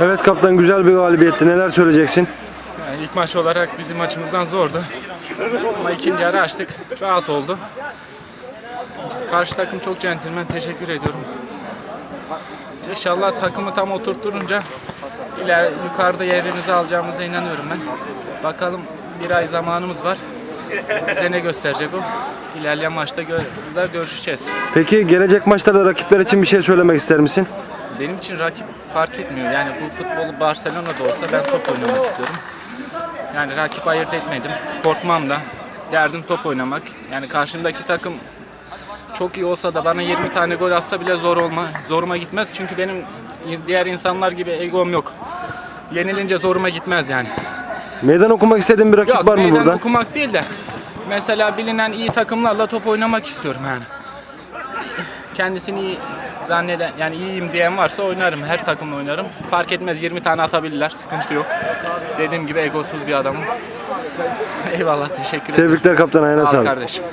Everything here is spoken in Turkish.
Evet kaptan güzel bir galibiyetti. Neler söyleyeceksin? Yani ilk maç olarak bizim maçımızdan zordu. Ama ikinci yarı açtık. Rahat oldu. Karşı takım çok centilmen. Teşekkür ediyorum. İnşallah takımı tam oturtturunca iler yukarıda yerimizi alacağımıza inanıyorum ben. Bakalım bir ay zamanımız var. Bize ne gösterecek o? İlerleyen maçta gö- görüşeceğiz. Peki gelecek maçlarda rakipler için bir şey söylemek ister misin? Benim için rakip fark etmiyor. Yani bu futbolu Barcelona'da olsa ben top oynamak istiyorum. Yani rakip ayırt etmedim. Korkmam da. Derdim top oynamak. Yani karşımdaki takım çok iyi olsa da bana 20 tane gol atsa bile zor olma, zoruma gitmez. Çünkü benim diğer insanlar gibi egom yok. Yenilince zoruma gitmez yani. Meydan okumak istediğin bir rakip Yok var mı meydan buradan? okumak değil de mesela bilinen iyi takımlarla top oynamak istiyorum yani. Kendisini iyi zanneden yani iyiyim diyen varsa oynarım. Her takımla oynarım. Fark etmez 20 tane atabilirler. Sıkıntı yok. Dediğim gibi egosuz bir adamım. Eyvallah teşekkür ederim. Tebrikler kaptan ayağına Sağ ol kardeşim.